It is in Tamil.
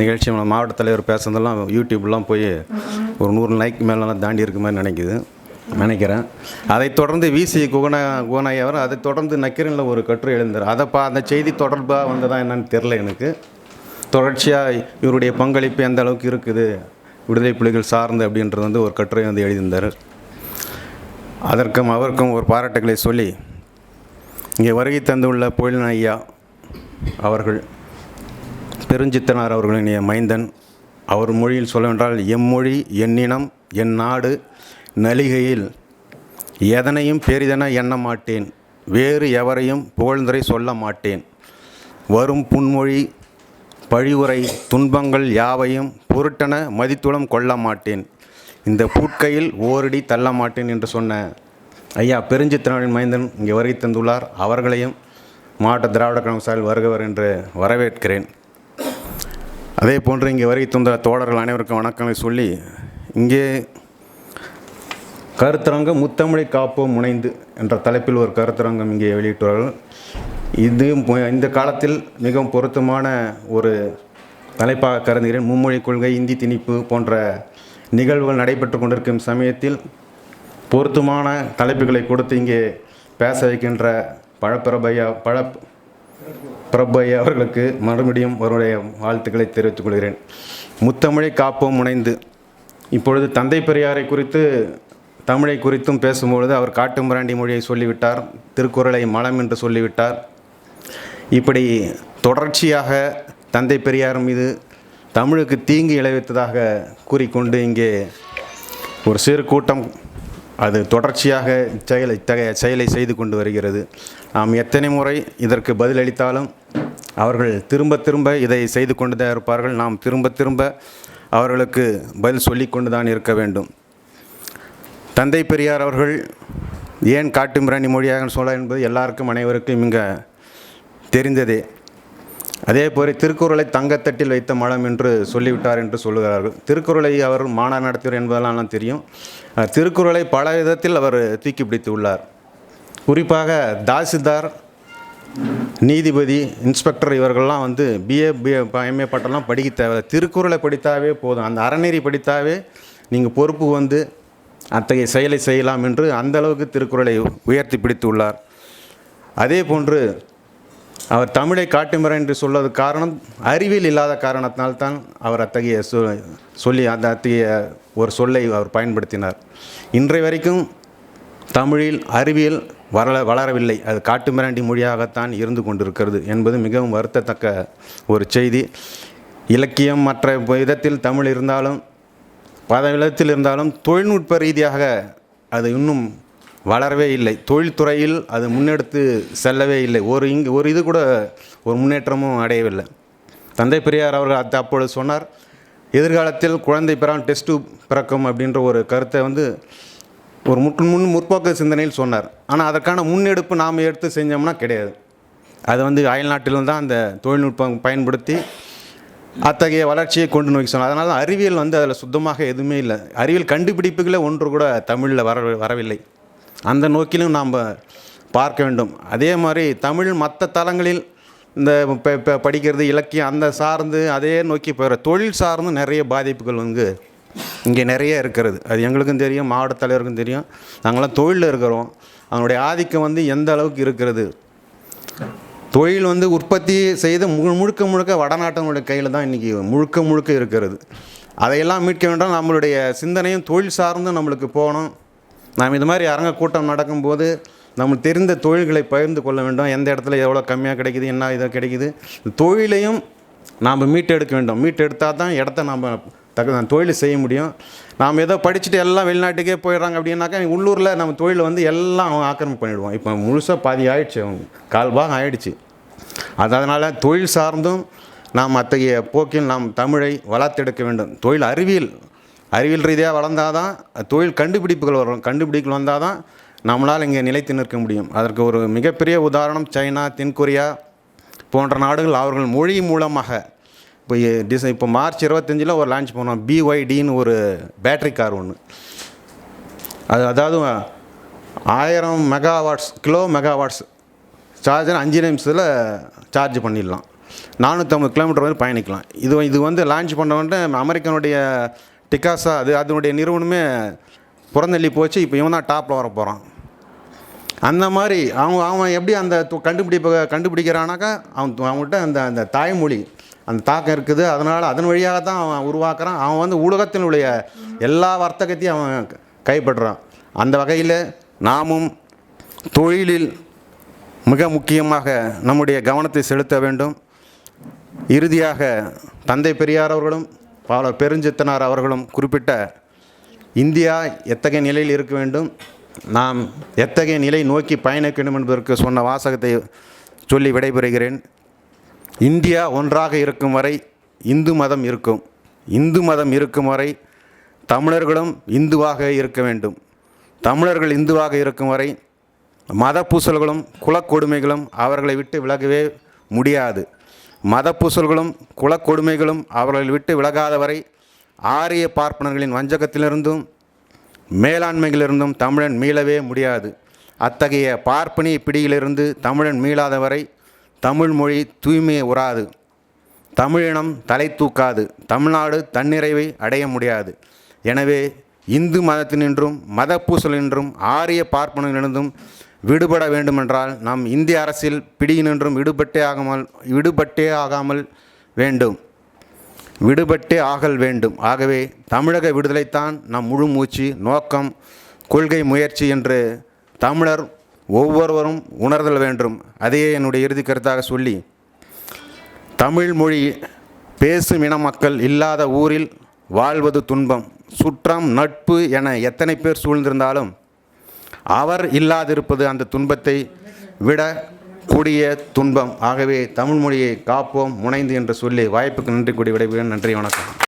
நிகழ்ச்சி மாவட்ட தலைவர் பேசுனதெல்லாம் யூடியூப்லாம் போய் ஒரு நூறு லைக் மேலெல்லாம் தாண்டி இருக்க மாதிரி நினைக்குது. நினைக்கிறேன். அதை தொடர்ந்து விசி குகன குகனாய் அவர் அதைத் தொடர்ந்து நக்கீரனில் ஒரு கட்டுரை எழுந்தார். அதை பா அந்த செய்தி தொடர்பாக வந்ததா என்னன்னு தெரில எனக்கு. தொடர்ச்சியாக இவருடைய பங்களிப்பு எந்த அளவுக்கு இருக்குது விடுதலை புலிகள் சார்ந்து அப்படின்றது வந்து ஒரு கட்டுரை வந்து எழுதியிருந்தார். அதற்கும் அவருக்கும் ஒரு பாராட்டுகளை சொல்லி இங்கே வருகை தந்துள்ள பொழில் ஐயா அவர்கள் பெருஞ்சித்தனார் அவர்களின் மைந்தன். அவர் மொழியில் சொல்லவென்றால் எம்மொழி என்னினம் என் நாடு நலிகையில் எதனையும் பெரிதென எண்ண மாட்டேன். வேறு எவரையும் புகழ்ந்துரை சொல்ல மாட்டேன். வரும் புன்மொழி பழிவுரை துன்பங்கள் யாவையும் பொருட்டென மதித்துளம் கொள்ள மாட்டேன். இந்த பூட்கையில் ஓரடி தள்ள மாட்டேன் என்று சொன்ன ஐயா பெருஞ்சித்தனாரின் மைந்தன் இங்கே வருகை தந்துள்ளார். அவர்களையும் மாவட்ட திராவிட கழகம் சார்பில் வருகவர் என்று வரவேற்கிறேன். அதே போன்று இங்கே வரை தந்த தோழர்கள் அனைவருக்கும் வணக்கங்களை சொல்லி இங்கே கருத்தரங்கம் முத்தமிழை காப்போம் முனைந்து என்ற தலைப்பில் ஒரு கருத்தரங்கம் இங்கே வெளியிட்டுள்ளார்கள். இது இந்த காலத்தில் மிகவும் பொருத்தமான ஒரு தலைப்பாக கருதுகிறேன். மும்மொழி கொள்கை இந்தி திணிப்பு போன்ற நிகழ்வுகள் நடைபெற்று கொண்டிருக்கும் சமயத்தில் பொருத்தமான தலைப்புகளை கொடுத்து இங்கே பேச வைக்கின்ற பழப்பிரபையா பழ பிரபையா அவர்களுக்கு மறுபடியும் அவருடைய வாழ்த்துக்களை தெரிவித்துக் கொள்கிறேன். முத்தமிழை காப்போம் முனைந்து. இப்பொழுது தந்தை பெரியாரை குறித்து தமிழை குறித்தும் பேசும்பொழுது அவர் காட்டுமிராண்டி மொழியை சொல்லிவிட்டார் திருக்குறளை மலம் என்று சொல்லிவிட்டார். இப்படி தொடர்ச்சியாக தந்தை பெரியார் மீது தமிழுக்கு தீங்கு இழைவித்ததாக கூறிக்கொண்டு இங்கே ஒரு சிறு கூட்டம் அது தொடர்ச்சியாக செயலை இத்தகைய செயலை செய்து கொண்டு வருகிறது. நாம் எத்தனை முறை இதற்கு பதிலளித்தாலும் அவர்கள் திரும்ப திரும்ப இதை செய்து கொண்டு தான் இருப்பார்கள். நாம் திரும்ப திரும்ப அவர்களுக்கு பதில் சொல்லி கொண்டு தான் இருக்க வேண்டும். தந்தை பெரியார் அவர்கள் ஏன் காட்டுமிராணி மொழியாக சொல்ல என்பது எல்லாருக்கும் அனைவருக்கும் இங்கே தெரிந்ததே. அதே போல திருக்குறளை தங்கத்தட்டில் வைத்த மலம் என்று சொல்லிவிட்டார் என்று சொல்லுகிறார்கள். திருக்குறளை அவர் மாநாடு நடத்தியவர் என்பதெல்லாம் தெரியும். திருக்குறளை பல விதத்தில் அவர் தூக்கி பிடித்து உள்ளார். குறிப்பாக தாசில்தார் நீதிபதி இன்ஸ்பெக்டர் இவர்கள்லாம் வந்து பிஏ பிஏ எம்ஏ பட்டம்லாம் படிக்க தேவை திருக்குறளை படித்தாவே போதும். அந்த அறநெறி படித்தாவே நீங்கள் பொறுப்பு வந்து அத்தகைய செயலை செய்யலாம் என்று அந்த அளவுக்கு திருக்குறளை உயர்த்தி பிடித்து உள்ளார். அதே போன்று அவர் தமிழை காட்டுமுறை என்று சொல்வது காரணம் அறிவியல் இல்லாத காரணத்தினால்தான் அவர் அத்தகைய சொ சொல்லி அந்த அத்தகைய ஒரு சொல்லை அவர் பயன்படுத்தினார். இன்றை வரைக்கும் தமிழில் அறிவியல் வளர வளரவில்லை. அது காட்டுமிராண்டி மொழியாகத்தான் இருந்து கொண்டிருக்கிறது என்பது மிகவும் வருத்தத்தக்க ஒரு செய்தி. இலக்கியம் மற்ற விதத்தில் தமிழ் இருந்தாலும் பல விதத்தில் இருந்தாலும் தொழில்நுட்ப ரீதியாக அது இன்னும் வளரவே இல்லை. தொழில்துறையில் அது முன்னெடுத்து செல்லவே இல்லை. ஒரு இங்கு ஒரு இது கூட ஒரு முன்னேற்றமும் அடையவில்லை. தந்தை பெரியார் அவர்கள் அது அப்பொழுது சொன்னார் எதிர்காலத்தில் குழந்தை பிறான் டெஸ்ட்டு பிறக்கும் அப்படின்ற ஒரு கருத்தை வந்து ஒரு முற்று முன் முற்போக்கு சிந்தனையில் சொன்னார். ஆனால் அதற்கான முன்னெடுப்பு நாம் எடுத்து செஞ்சோம்னா கிடையாது. அது வந்து அயல்நாட்டிலும் தான் அந்த தொழில்நுட்பம் பயன்படுத்தி அத்தகைய வளர்ச்சியை கொண்டு நோக்கி சொன்னார். அதனால் அறிவியல் வந்து அதில் சுத்தமாக எதுவுமே இல்லை. அறிவியல் கண்டுபிடிப்புகளே ஒன்று கூட தமிழில் வர வரவில்லை. அந்த நோக்கிலும் நாம் பார்க்க வேண்டும். அதே மாதிரி தமிழ் மற்ற தளங்களில் இந்த இப்போ படிக்கிறது இலக்கியம் அந்த சார்ந்து அதே நோக்கி போகிற தொழில் சார்ந்து நிறைய பாதிப்புகள் வந்து இங்கே நிறைய இருக்கிறது. அது எங்களுக்கும் தெரியும் மாவட்ட தலைவருக்கும் தெரியும். நாங்களாம் தொழிலில் இருக்கிறோம். அவனுடைய ஆதிக்கம் வந்து எந்த அளவுக்கு இருக்கிறது? தொழில் வந்து உற்பத்தி செய்து மு முழுக்க முழுக்க வடநாட்டனுடைய கையில் தான் இன்றைக்கி முழுக்க முழுக்க இருக்கிறது. அதையெல்லாம் மீட்க வேண்டாம். நம்மளுடைய சிந்தனையும் தொழில் சார்ந்து நம்மளுக்கு போகணும். நாம் இது மாதிரி அரங்க கூட்டம் நடக்கும்போது நம்மளுக்கு தெரிந்த தொழில்களை பகிர்ந்து கொள்ள வேண்டும். எந்த இடத்துல எவ்வளோ கம்மியாக கிடைக்குது என்ன இதாக கிடைக்குது. தொழிலையும் நாம் மீட்டெடுக்க வேண்டும். மீட்டெடுத்தால் தான் இடத்த நாம் தக்க தொழில் செய்ய முடியும். நாம் ஏதோ படிச்சுட்டு எல்லாம் வெளிநாட்டுக்கே போயிடுறாங்க அப்படின்னாக்கா உள்ளூரில் நம்ம தொழிலை வந்து எல்லாம் அவன் ஆக்கிரமிப்பு பண்ணிவிடுவோம் இப்போ முழுசாக பாதி ஆயிடுச்சு அவங்க கால் பாகம் ஆயிடுச்சு. அது அதனால் தொழில் சார்ந்தும் நாம் அத்தகைய போக்கில் நாம் தமிழை வளர்த்தெடுக்க வேண்டும். தொழில் அறிவியல் அறிவியல் ரீதியாக வளர்ந்தால் தான் தொழில் கண்டுபிடிப்புகள் வரும் கண்டுபிடிப்புகள் வந்தால் தான் நம்மளால் இங்கே நிலைத்து நிற்க முடியும். அதற்கு ஒரு மிகப்பெரிய உதாரணம் சைனா தென்கொரியா போன்ற நாடுகள் அவர்கள் மொழி மூலமாக இப்போ டிச இப்போ மார்ச் இருபத்தஞ்சில் ஒரு லான்ச் பண்ணோம். பிஒய்டின்னு ஒரு பேட்டரி கார் ஒன்று அது அதாவது ஆயிரம் மெகாவாட்ஸ் கிலோ மெகாவாட்ஸ் சார்ஜர் அஞ்சு நிமிஷத்தில் சார்ஜ் பண்ணிடலாம். நானூற்றம்பது கிலோமீட்டர் வந்து பயணிக்கலாம். இது இது வந்து லான்ச் பண்ணவன்ட்டு அமெரிக்கனுடைய டிகாசா அது அதனுடைய நிறுவனமே புறந்தள்ளி போச்சு இப்போ இவன் தான் டாப்பில் வர போகிறான் அந்த மாதிரி அவன் அவன் எப்படி அந்த கண்டுபிடிப்ப கண்டுபிடிக்கிறானாக்கா அவன் து- அவன்கிட்ட அந்த அந்த தாய்மொழி அந்த தாக்கம் இருக்குது. அதனால் அதன் வழியாக தான் அவன் உருவாக்குறான். அவன் வந்து உலகத்தினுடைய எல்லா வர்த்தகத்தையும் அவன் கைப்பற்றுறான். அந்த வகையில் நாமும் தொழிலில் மிக முக்கியமாக நம்முடைய கவனத்தை செலுத்த வேண்டும். இறுதியாக தந்தை பெரியார் அவர்களும் பல பெருஞ்சித்தனார் அவர்களும் குறிப்பிட்ட இந்தியா எத்தகைய நிலையில் இருக்க வேண்டும்? நாம் எத்தகைய நிலை நோக்கி பயணிக்க வேண்டும் என்பதற்கு சொன்ன வாசகத்தை சொல்லி விடைபெறுகிறேன். இந்தியா ஒன்றாக இருக்கும் வரை இந்து மதம் இருக்கும். இந்து மதம் இருக்கும் வரை தமிழர்களும் இந்துவாக இருக்க வேண்டும். தமிழர்கள் இந்துவாக இருக்கும் வரை மத பூசல்களும் குலக்கொடுமைகளும் அவர்களை விட்டு விலகவே முடியாது. மதப்பூசல்களும் குலக்கொடுமைகளும் அவர்களை விட்டு விலகாத வரை ஆரிய பார்ப்பனர்களின் வஞ்சகத்திலிருந்தும் மேலாண்மையிலிருந்தும் தமிழன் மீளவே முடியாது. அத்தகைய பார்ப்பனிய பிடியிலிருந்து தமிழன் மீளாதவரை தமிழ் மொழி தூய்மையை உறாது. தமிழினம் தலை தூக்காது. தமிழ்நாடு தன்னிறைவை அடைய முடியாது. எனவே இந்து மதத்தினின்றும் மத பூசலினின்றும் ஆரிய பார்ப்பனிலிருந்தும் விடுபட வேண்டுமென்றால் நாம் இந்திய அரசில் பிடியினின்றும் விடுபட்டே ஆகாமல் விடுபட்டே ஆகாமல் வேண்டும். விடுபட்டே ஆகல் வேண்டும். ஆகவே தமிழக விடுதலைத்தான் நம் முழு மூச்சு நோக்கம் கொள்கை முயற்சி என்று தமிழர் ஒவ்வொருவரும் உணர்தல் வேண்டும். அதையே என்னுடைய இறுதி கருத்தாக சொல்லி தமிழ் மொழி பேசும் இன மக்கள் இல்லாத ஊரில் வாழ்வது துன்பம். சுற்றம் நட்பு என எத்தனை பேர் சூழ்ந்திருந்தாலும் அவர் இல்லாதிருப்பது அந்த துன்பத்தை விட கூடிய துன்பம். ஆகவே தமிழ்மொழியை காப்போம் முனைந்து என்று சொல்லி வாய்ப்புக்கு நன்றி கூடி விடைபெறுகிறேன். நன்றி வணக்கம்.